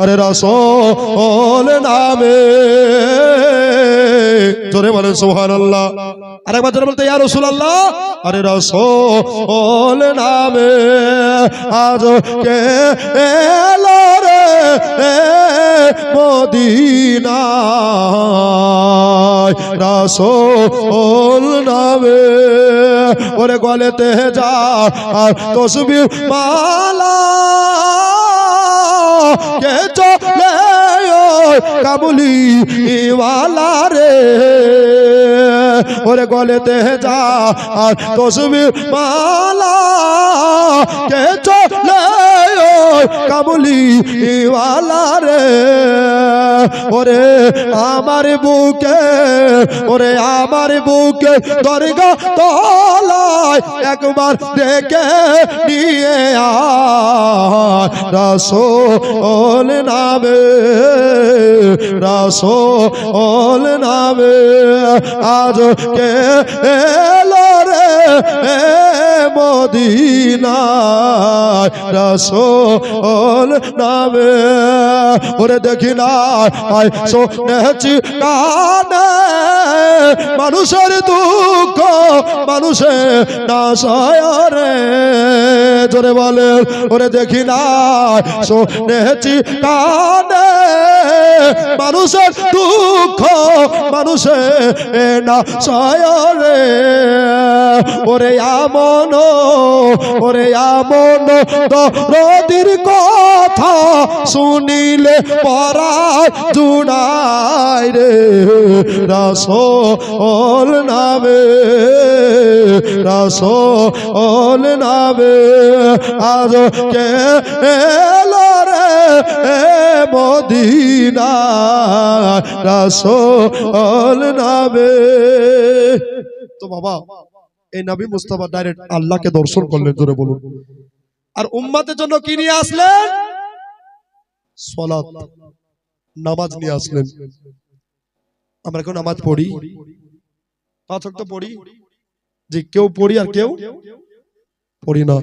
আরে রসোল নামে। জোরে বলেন সোহান আল্লাহ আরেকবার জোরে বলতে, ইয়া রসুল আল্লাহ আরে রসোল নামে। আজ কে রে মদিনায়? রসোল নামে। ওরে গলেতে যা আর তসবির মালা। কে চলে কাবুলি ইওয়ালা রে ওরে গলেতে যা আর তসবির মালা কে চলে কাবুলি ইওয়ালা রে ওরে আমার বুকে, ওরে আমার বুকে দরগা তলায় একবার দেখে নিয়ে নামে রাসোল নামে আজ কে এলো রে মদিনায় রাসোল নামে। ওরে দেখি না কানে। মানুষের দুঃখ, মানুষের না সয়রে জোরে বলে ওরে দেখি না শোনেছি কানে। মানুষের দুঃখ, মানুষের না সয়রে ওরে আমন ওরে আমন, দরদির কথা শুনিলে পরা জুড়াই রে। রাসোল নামে রাসোল নামে আজ কে এলো রে মদিনা রাসোল নামে। তো বাবা এই নবী মুস্তাফা ডাইরেক্ট আল্লাহকে দর্শন করলেন, জোরে বলুন। আর উম্মাতের জন্য কি নিয়ে আসলেন? সলাত নামাজ নিয়ে আসলেন। আমরা কেউ নামাজ পড়ি? পাঁচ ওয়াক্ত পড়ি? যে কেউ পড়ি আর কেউ পড়ি না।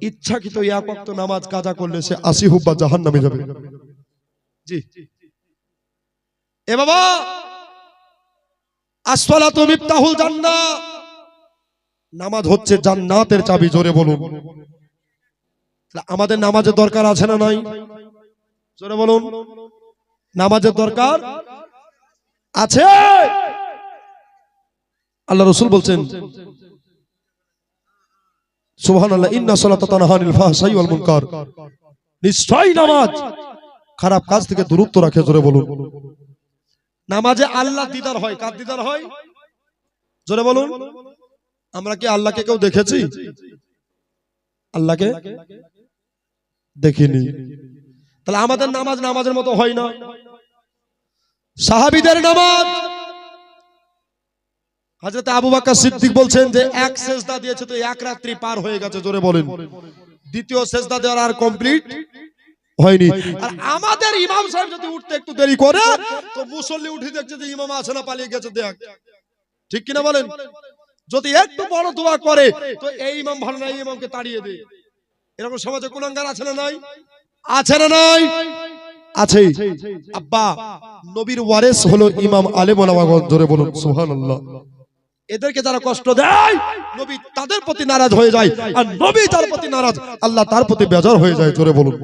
ইচ্ছাকৃত এক ওয়াক্ত নামাজ কাজা করলে সে আশি হুব্বা জাহান নামে যাবে। জি। এ বাবা! আসফালাতু মিফতাহুল জান্নাহ। নামাজ হচ্ছে জান্নাতের চাবি, জোরে বলুন। আমাদের নামাজের দরকার আছে না নাই? জোরে বলুন। নামাজের দরকার আছে? আল্লাহ রসুল বলছেন নিশ্চয়ই নামাজ। খারাপ কাজ থেকে দূরত্ব রাখে, জোরে বলুন। নামাজে আল্লাহ দিদার হয়। কার দিদার হয়? জোরে বলুন। আমরা কি আল্লাহকে কেউ দেখেছি? আল্লাহকে দেখিনি। তাহলে আমাদের নামাজ নামাজের মতো হয় না। সাহাবিদের নামাজ। হাজরত আবু বাক্কা সিদ্দিক বলছেন যে এক সেজদা দিয়েছে তো এক রাত্রি পার হয়ে গেছে, জোরে বলেন। দ্বিতীয় সেজদা দেওয়ার আর কমপ্লিট হয়নি। আর আমাদের ইমাম সাহেব যদি উঠতে একটু দেরি করে, তো মুসল্লি উঠে দেখছে যে ইমাম আছে না, পালিয়ে গেছে, দেখ। ঠিক কিনা বলেন? যদি একটু বড় দোয়া করে, তো এই ইমাম ভালো না, এই ইমামকে তাড়িয়ে দেয় এরকম সমাজে কুলাঙ্গার আছে না নাই? আছে না নাই? আছে। আব্বা, নবীর ওয়ারেস হলো ইমাম আলে ওলামাগণ ধরে বলুন, সুবহানাল্লাহ। এদেরকে যারা কষ্ট দেয়, নবী তাদের প্রতি নারাজ হয়ে যায়, আর নবী তার প্রতি নারাজ, আল্লাহ তার প্রতি বেজার হয়ে যায় জোরে বলুন।